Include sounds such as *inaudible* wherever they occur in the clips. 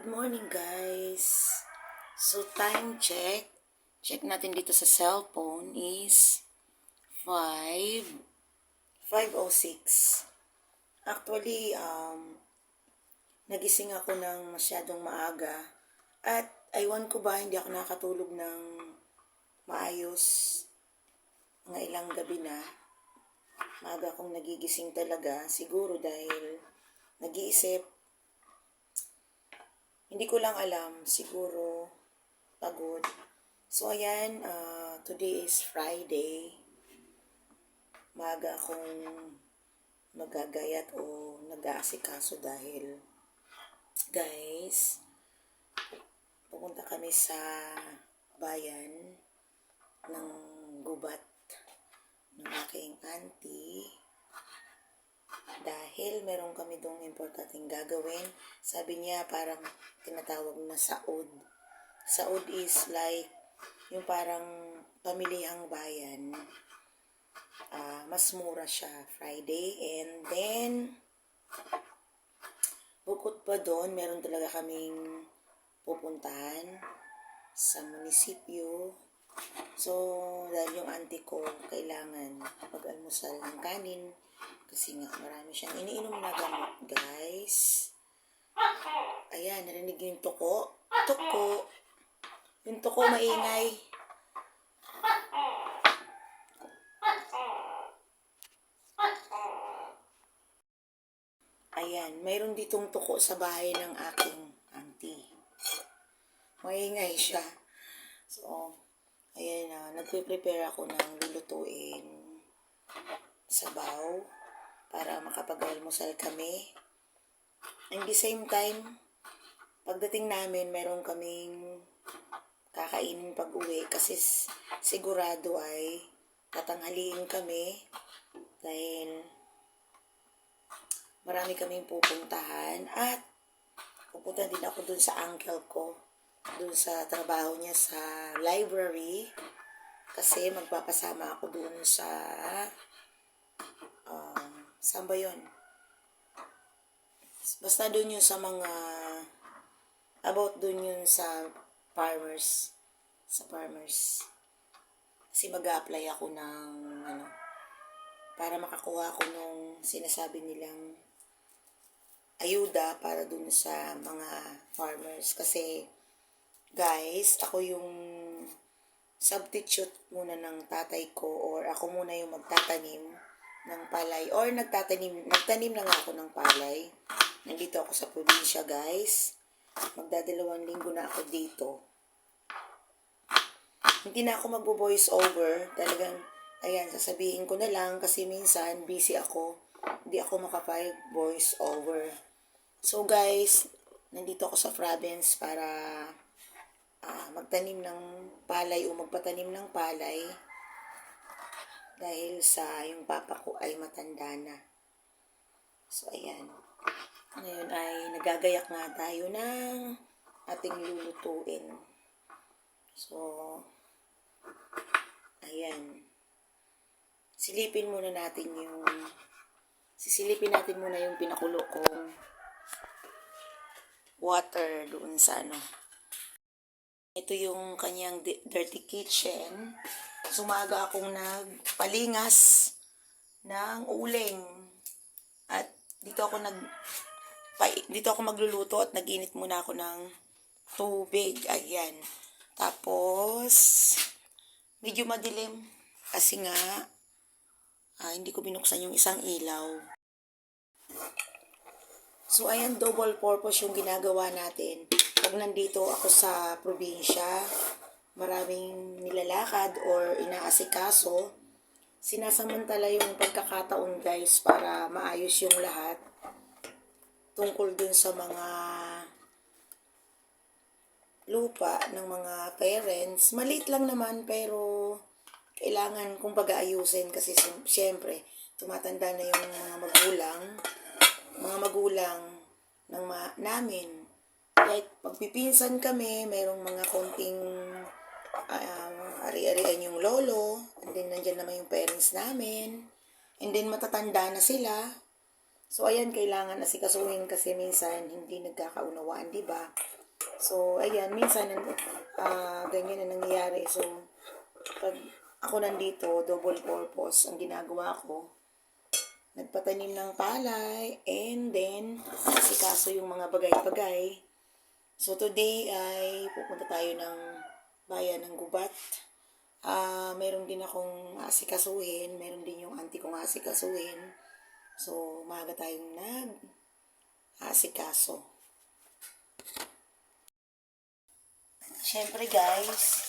Good morning, guys. So, time check. Check natin dito sa cellphone is 5, 5.06. Actually, um, nagising ako ng masyadong maaga. At, aywan ko ba, hindi ako nakatulog ng maayos. Mga ilang gabi na. Maaga akong nagigising talaga. Siguro dahil nag-iisip hindi ko lang alam, siguro pagod. So ayan, ah, today is Friday. Maga akong magagayat o nag-aasikaso dahil guys, pupunta kami sa bayan ng gubat ng aking auntie dahil meron kami dong importanteng gagawin. Sabi niya parang tinatawag na saod. Saod is like yung parang pamilihang bayan. Ah, mas mura siya Friday and then bukod pa doon meron talaga kaming pupuntahan sa munisipyo So, dahil yung auntie ko, kailangan mag-almusal ng kanin. Kasi nga, marami siyang iniinom na gamot, guys. Ayan, narinig yung tuko. Tuko. Yung tuko maingay. Ayan, mayroon ditong tuko sa bahay ng aking auntie. Maingay siya. So, ayan na, nagpe-prepare ako ng lulutuin sabaw para makapag-almusal kami. And the same time, pagdating namin, meron kaming kakainin pag uwi kasi sigurado ay tatanghaliin kami dahil marami kaming pupuntahan at pupunta din ako dun sa uncle ko dun sa trabaho niya sa library. Kasi magpapasama ako dun sa um, saan ba yun? Basta dun yun sa mga about dun yun sa farmers sa farmers. Kasi mag apply ako ng ano para makakuha ako nung sinasabi nilang ayuda para dun sa mga farmers. Kasi guys ako yung substitute muna ng tatay ko or ako muna yung magtatanim ng palay or nagtatanim nagtanim na nga ako ng palay. Nandito ako sa probinsya guys. Magdadalawang linggo na ako dito. Hindi na ako magbo-voice over. Talagang ayan sasabihin ko na lang kasi minsan busy ako. Hindi ako makapag voice over. So guys nandito ako sa province para magtanim ng palay o magpatanim ng palay dahil sa yung papa ko ay matanda na. So, ayan. Ngayon ay nagagayak nga tayo ng ating lulutuin. So, ayan. Silipin muna natin yung sisilipin natin muna yung pinakulo kong water doon sa ano, ito yung kanyang di- dirty kitchen. Sumaga akong nagpalingas ng uling. At dito ako nag dito ako magluluto at naginit muna ako ng tubig. Ayan. Tapos medyo madilim kasi nga ah, hindi ko binuksan yung isang ilaw. So, ayan, double purpose yung ginagawa natin. Pag nandito ako sa probinsya, maraming nilalakad or inaasikaso, sinasamantala yung pagkakataon guys para maayos yung lahat tungkol dun sa mga lupa ng mga parents. Maliit lang naman pero kailangan kung pag-aayusin kasi syempre tumatanda na yung mga magulang mga magulang ng ma- namin. Kahit pagpipinsan kami, mayroong mga konting um, ari-arian yung lolo, and then nandyan naman yung parents namin, and then matatanda na sila, So, ayan, kailangan asikasuhin kasi minsan hindi nagkakaunawaan, di ba? So, ayan, minsan ah ganyan na nangyayari. So, pag ako nandito, double purpose ang ginagawa ko. Nagpatanim ng palay and then asikaso yung mga bagay-bagay. So, today ay pupunta tayo ng bayan ng Gubat. Ah, meron din akong asikasuhin, meron din yung auntie kong asikasuhin. So, umaga tayong nag asikaso. Siyempre guys,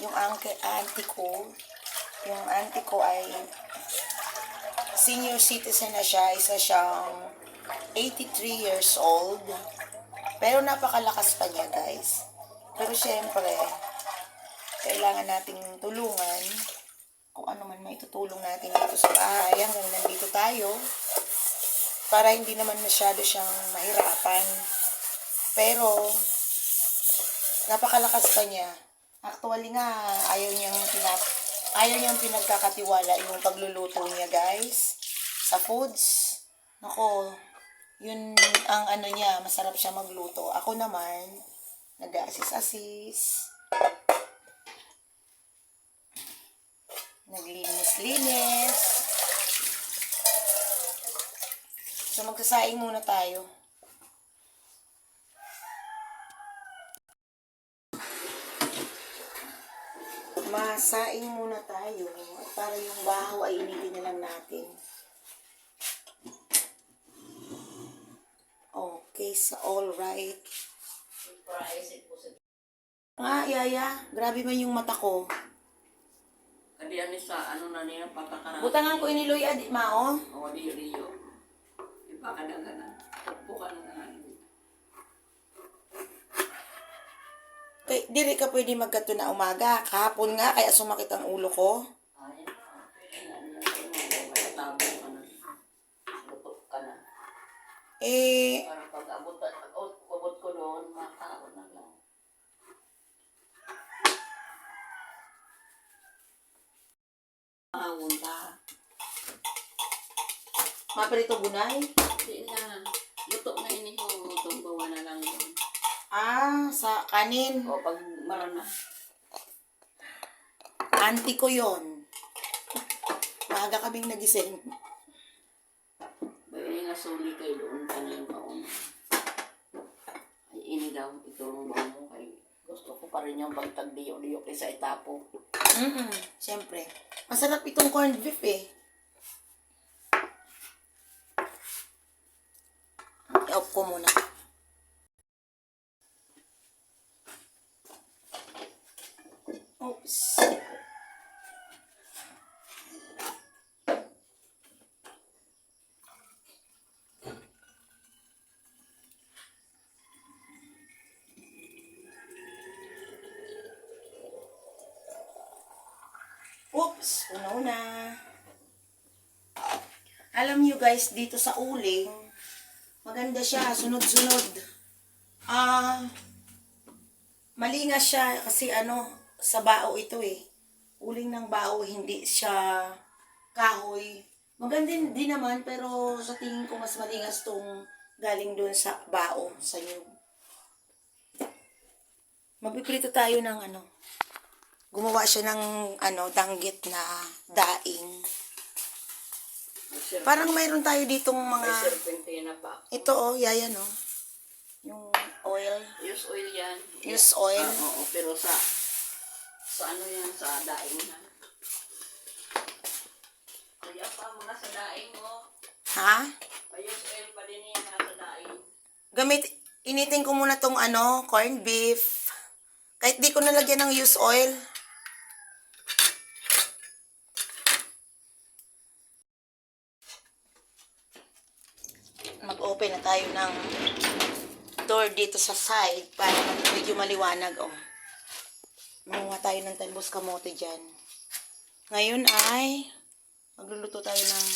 yung uncle, auntie ko, yung auntie ko ay senior citizen na siya, isa siyang 83 years old. Pero napakalakas pa niya guys. Pero siyempre, kailangan nating tulungan kung ano man may tutulong natin dito sa bahay hanggang nandito tayo para hindi naman masyado siyang mahirapan. Pero, napakalakas pa niya. Actually nga, ayaw niyang pinap ayaw niyang pinagkakatiwala yung pagluluto niya, guys. Sa foods. Nako, yun ang ano niya, masarap siya magluto. Ako naman, nag-assist-assist. Naglinis-linis. So, magsasaing muna tayo. Masaing muna tayo. At para yung bahaw ay initin na lang natin. Okay, so all right. Nga, Yaya, grabe man yung mata ko. Kadi ani sa ano na niya pagkakaroon. Butangan ko iniloy adi mao. O di Rio. Iba ka na. Takbo ka na. Kay, diri ka pwede magkato na umaga. Kahapon nga, kaya sumakit ang ulo ko. Ay, pwede na niya. May tabo ka na. Lutok ka na. Eh, Para pag abot, abot, abot ko doon, makaon na lang. Maprito gunay. Di na. Lutok na ini ko. Lutok bawa na lang yun. Ah, sa kanin. O pag marana. Auntie ko yon. Maaga kaming nagising. Nga suli kay doon ka kaon. Ay, ini daw, itulong ba mo kay gusto ko pa rin yung bangtag diyo-diyo kaysa itapo. Mm Siyempre. Masarap itong corned beef eh. I-off ko muna. Oops. Oops, una-una. Alam niyo guys, dito sa uling, maganda siya, sunod-sunod. Ah, malingas siya kasi ano, sa bao ito eh. Uling ng bao, hindi siya kahoy. Maganda din naman, pero sa tingin ko mas malingas tong galing doon sa bao, sa nyug. Magpiprito tayo ng ano, gumawa siya ng ano, danggit na daing. Parang mayroon tayo ditong mga, pa. ito oh, yaya no. Yung oil, Use oil yan. use oil. Ah, oo, pero sa sa ano yan, sa daing na. Kaya pa mga sa daing mo. Ha? May use oil pa din yan sa daing. Gamit, initin ko muna tong ano, corned beef. Kahit di ko nalagyan ng use oil. Mag-open na tayo ng door dito sa side para medyo maliwanag. Oh. Manguha tayo ng talbos kamote dyan. Ngayon ay magluluto tayo ng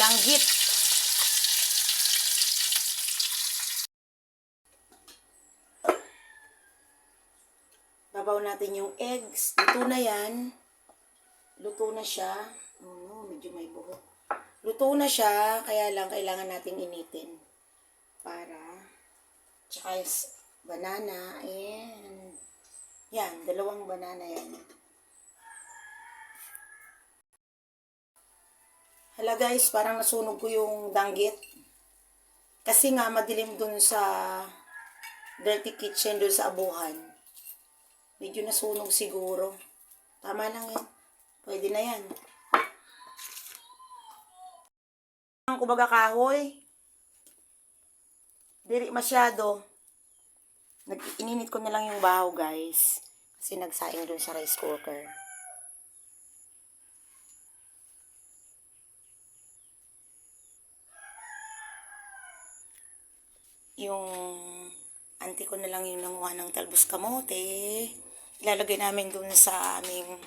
danggit. Babaw natin yung eggs. Luto na yan. Luto na siya. Oh medyo may buhok. Luto na siya, kaya lang kailangan nating initin. Para, tsaka banana, and, yan, dalawang banana yan. Hala guys, parang nasunog ko yung danggit. Kasi nga madilim dun sa dirty kitchen dun sa abuhan. Medyo nasunog siguro. Tama lang yan. Pwede na yan. Ang kumbaga kahoy. Diri masyado. Nag ininit ko na lang yung bahaw guys. Kasi nagsaing dun sa rice cooker. yung auntie ko na lang yung nanguha ng talbos kamote. Ilalagay namin dun sa aming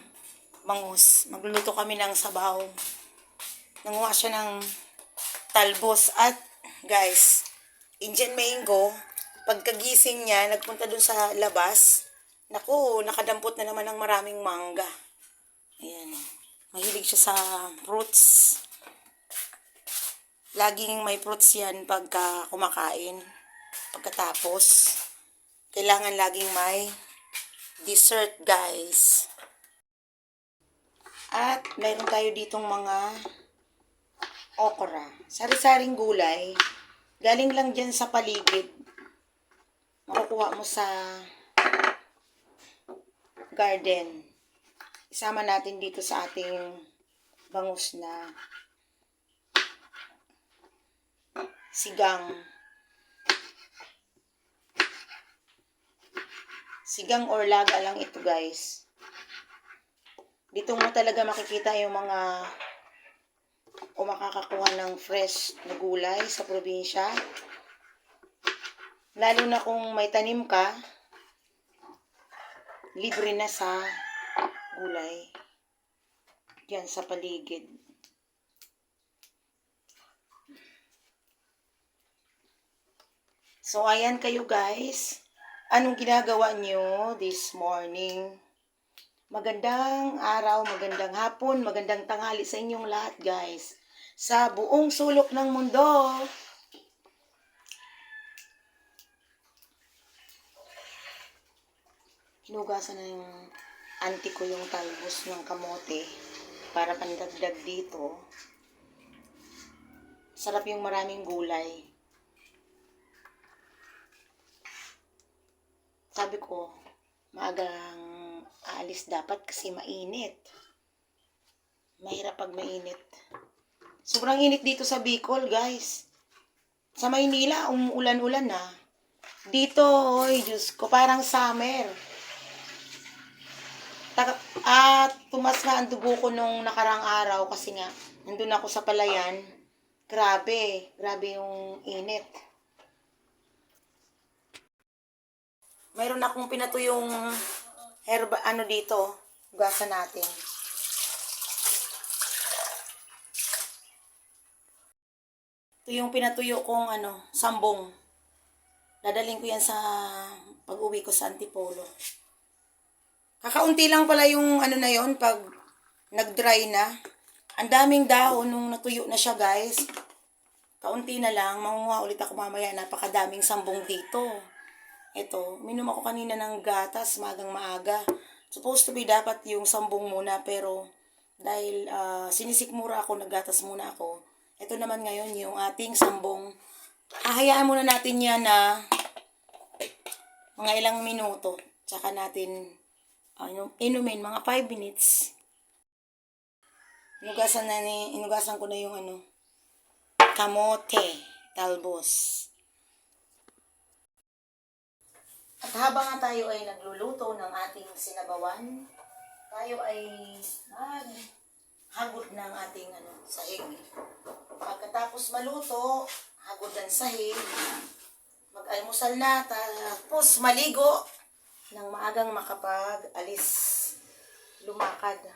bangus. Magluluto kami ng sabaw. Nanguha siya ng talbos. At, guys, Indian mango, pagkagising niya, nagpunta dun sa labas. Naku, nakadampot na naman ng maraming mangga. Ayan. Mahilig siya sa fruits. Laging may fruits yan pagka kumakain. Pagkatapos, kailangan laging may dessert, guys. At mayroon tayo ditong mga okra. Sari-saring gulay. Galing lang dyan sa paligid. Makukuha mo sa garden. Isama natin dito sa ating bangus na sigang. Sigang or laga lang ito, guys. Dito mo talaga makikita yung mga o makakakuha ng fresh na gulay sa probinsya. Lalo na kung may tanim ka, libre na sa gulay. Diyan sa paligid. So, ayan kayo guys. Anong ginagawa nyo this morning? Magandang araw, magandang hapon, magandang tanghali sa inyong lahat guys. Sa buong sulok ng mundo. Hinugasan na yung auntie ko yung talbos ng kamote para pandagdag dito. Sarap yung maraming gulay. Sabi ko, maagang aalis dapat kasi mainit. Mahirap pag mainit. Sobrang init dito sa Bicol, guys. Sa Maynila, umuulan-ulan na. Dito, oy, Diyos ko, parang summer. Taka, at tumas nga ang dugo ko nung nakarang araw kasi nga, nandun ako sa palayan. Grabe, grabe yung init. Mayroon akong pinatuyong herba, ano dito, hugasan natin. Ito yung pinatuyo kong ano, sambong. Dadaling ko yan sa pag-uwi ko sa Antipolo. Kakaunti lang pala yung ano na yon pag nag-dry na. Ang daming dahon nung natuyo na siya guys. Kaunti na lang, mangunguha ulit ako mamaya. Napakadaming sambong dito. Ito, minom ako kanina ng gatas, magang maaga. Supposed to be dapat yung sambong muna, pero dahil ah, sinisikmura ako, naggatas muna ako. Ito naman ngayon yung ating sambong. Hahayaan muna natin yan na mga ilang minuto. Tsaka natin ah, inum- inumin, mga 5 minutes. Inugasan na ni, inugasan ko na yung ano, kamote, talbos. At habang tayo ay nagluluto ng ating sinabawan, tayo ay maghagod ng ating ano, sahig. Pagkatapos maluto, hagod ng sahig, mag-almusal na, tapos maligo ng maagang makapag-alis, lumakad. Na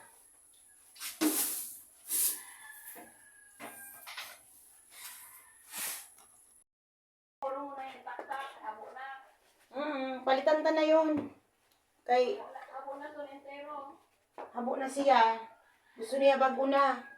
na. Mm, palitan ta na yun. Kay, na habo na siya. Gusto niya bago na.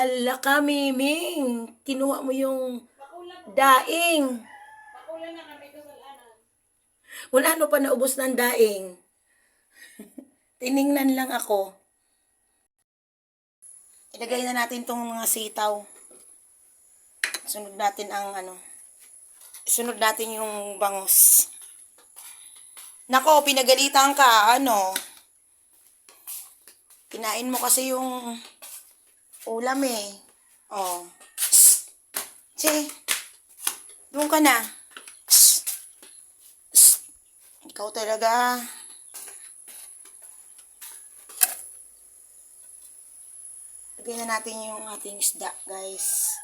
Hala ka, Miming. Kinuha mo yung daing. Wala ano pa naubos ng daing. *laughs* Tiningnan lang ako. Ilagay na natin tong mga sitaw. Sunod natin ang ano. Sunod natin yung bangos. Nako, pinagalitan ka. Ano? Kinain mo kasi yung ulam eh. Oh. Che. Doon ka na. Psst. Psst. Ikaw talaga. Lagyan na natin yung ating isda, guys.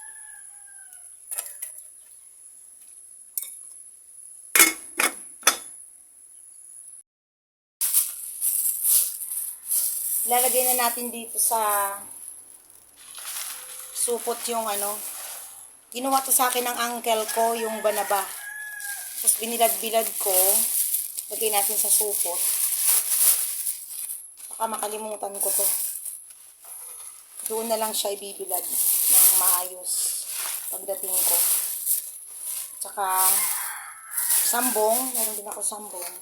Lalagay na natin dito sa supot yung ano. Kinuha to sa akin ng uncle ko, yung banaba. Tapos binilad-bilad ko. Lagay natin sa supot. Baka makalimutan ko to. Doon na lang siya ibibilad ng maayos pagdating ko. Tsaka sambong. Meron din ako sambong.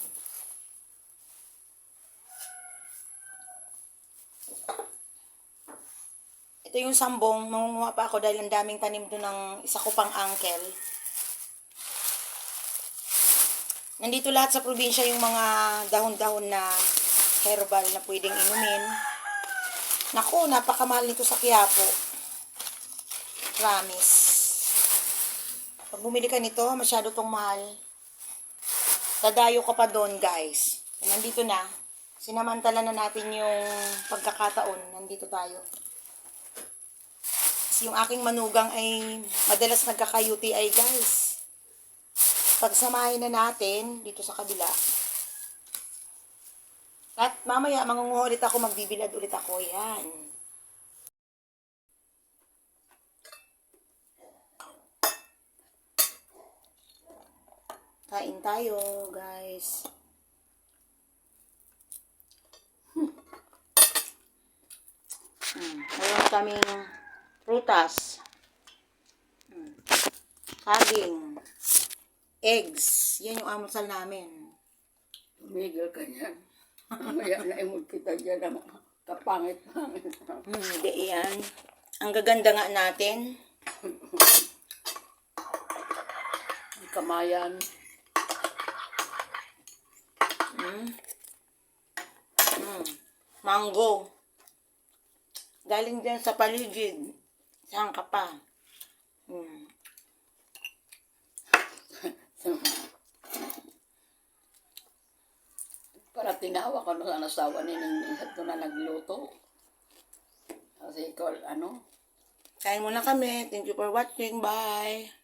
Ito yung sambong. Mangunguha pa ako dahil ang daming tanim doon ng isa ko pang uncle. Nandito lahat sa probinsya yung mga dahon-dahon na herbal na pwedeng inumin. Naku, napakamahal nito sa Quiapo. Promise. Pag bumili ka nito, masyado tong mahal. Dadayo ka pa doon, guys. Nandito na. Sinamantala na natin yung pagkakataon. Nandito tayo. Yung aking manugang ay madalas nagkaka-UTI, guys. Pagsamahin na natin dito sa kabila. At mamaya, mangunguha ulit ako, magbibilad ulit ako. Yan. Kain tayo, guys. Hmm. Meron kaming prutas. Saging. Eggs. Yan yung almusal namin. Tumigil ka yan. Mamaya *laughs* na imod kita dyan ang kapangit-pangit. Hmm, Hindi yan. Ang gaganda nga natin. Ang kamayan. Hmm. Hmm. Mango. Galing dyan sa paligid. Saan ka pa? Hmm. *laughs* Para tinawa ko ang asawa ni Ningat ko na nagluto. Kasi ikaw, ano, Kain muna kami. Thank you for watching. Bye.